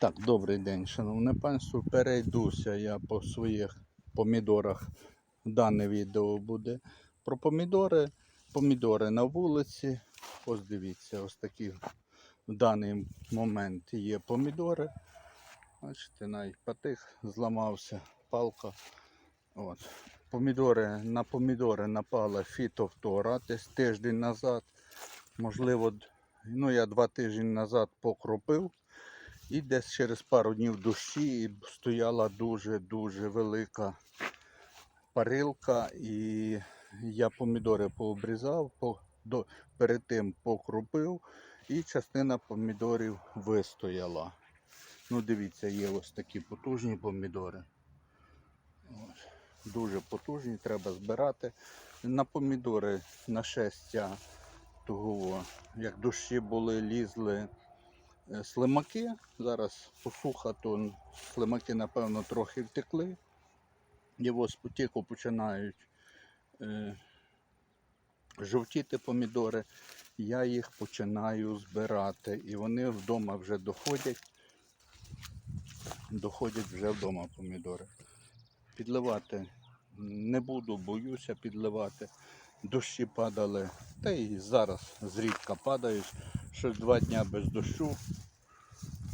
Так, добрий день, шановне панство. Перейдуся я по своїх помідорах. Дане відео буде про помідори. Помідори на вулиці. Ось дивіться, ось такі в даний момент є помідори. Бачите, навіть потих зламався палка. От. Помідори, на помідори напала фітовтора десь тиждень назад. Можливо, ну я два тижні назад покропив. І десь через пару днів дощі стояла дуже-дуже велика парилка. І я помідори пообрізав, по, до, перед тим покропив, і частина помідорів вистояла. Ну, дивіться, є ось такі потужні помідори. Дуже потужні, треба збирати. На помідори на шестя того, як дощі були, лізли слимаки. Зараз посуха, то слимаки, напевно, трохи втекли. І ось потіку починають е, жовтіти помідори. Я їх починаю збирати. І вони вдома вже доходять. Доходять вже вдома помідори. Підливати не буду, боюся підливати. Дощі падали, та й зараз зрідка падають. Щось два дня без дощу.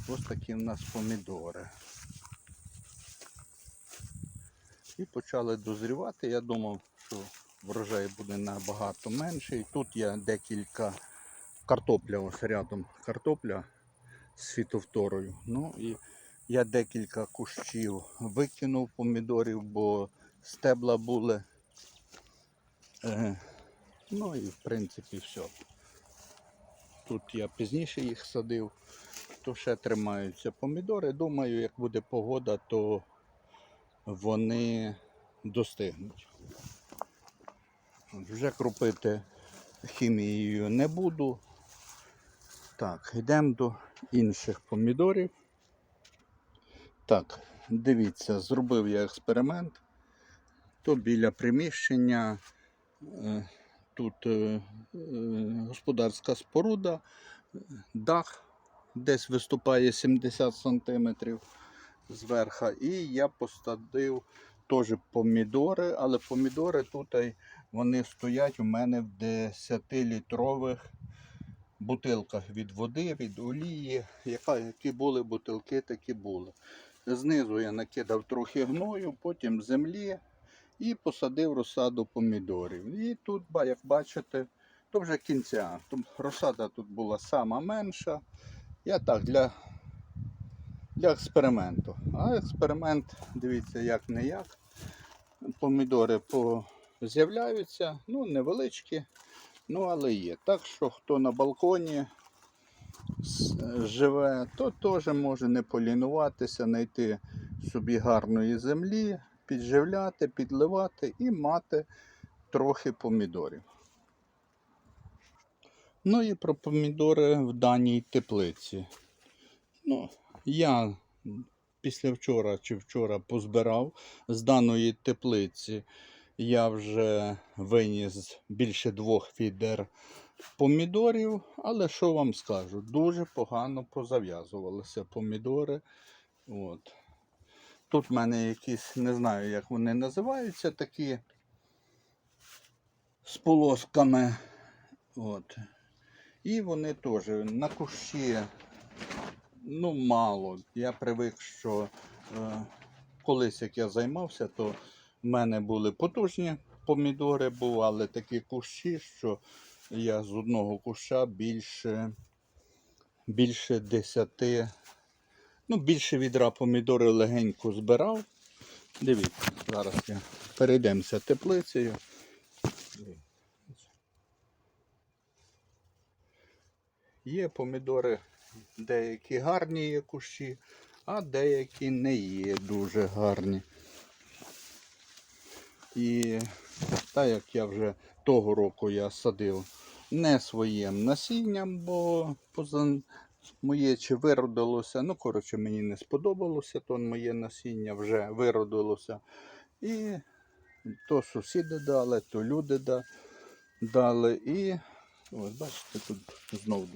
Ось такі в нас помідори. І почали дозрівати. Я думав, що врожай буде набагато менший. Тут є декілька картопля, ось рядом картопля з фітовторою. Ну і я декілька кущів викинув помідорів, бо стебла були. Ну і в принципі все. Тут я пізніше їх садив, то ще тримаються помідори. Думаю, як буде погода, то вони достигнуть. Вже кропити хімією не буду. Так, йдемо до інших помідорів. Так, дивіться, зробив я експеримент. То біля приміщення е, тут е, е, господарська споруда, дах десь виступає 70 см зверху. І я посадив теж помідори, але помідори тут вони стоять у мене в 10-літрових бутилках від води, від олії. Яка, які були бутилки, такі були. Знизу я накидав трохи гною, потім землі і посадив розсаду помідорів. І тут, як бачите, то вже кінця. Розсада тут була сама менша. Я так для, для експерименту. А експеримент, дивіться, як не як. Помідори по... з'являються, ну, невеличкі, ну але є. Так що хто на балконі живе, то теж може не полінуватися, знайти собі гарної землі, підживляти, підливати і мати трохи помідорів. Ну і про помідори в даній теплиці. Ну, я після вчора чи вчора позбирав з даної теплиці. Я вже виніс більше двох відер помідорів, але що вам скажу, дуже погано позав'язувалися помідори. От. Тут в мене якісь, не знаю, як вони називаються, такі з полосками. От. І вони теж на кущі ну, мало. Я привик, що е, колись як я займався, то в мене були потужні помідори, бували такі кущі, що я з одного куща більше, більше 10, ну, більше відра помідори легенько збирав. Дивіться, зараз я перейдемося теплицею. Є помідори, деякі гарні є кущі, а деякі не є дуже гарні. І так як я вже того року я садив не своїм насінням, бо поза моє чи виродилося. Ну, коротше, мені не сподобалося, то моє насіння вже виродилося. І то сусіди дали, то люди дали. І ось бачите, тут знову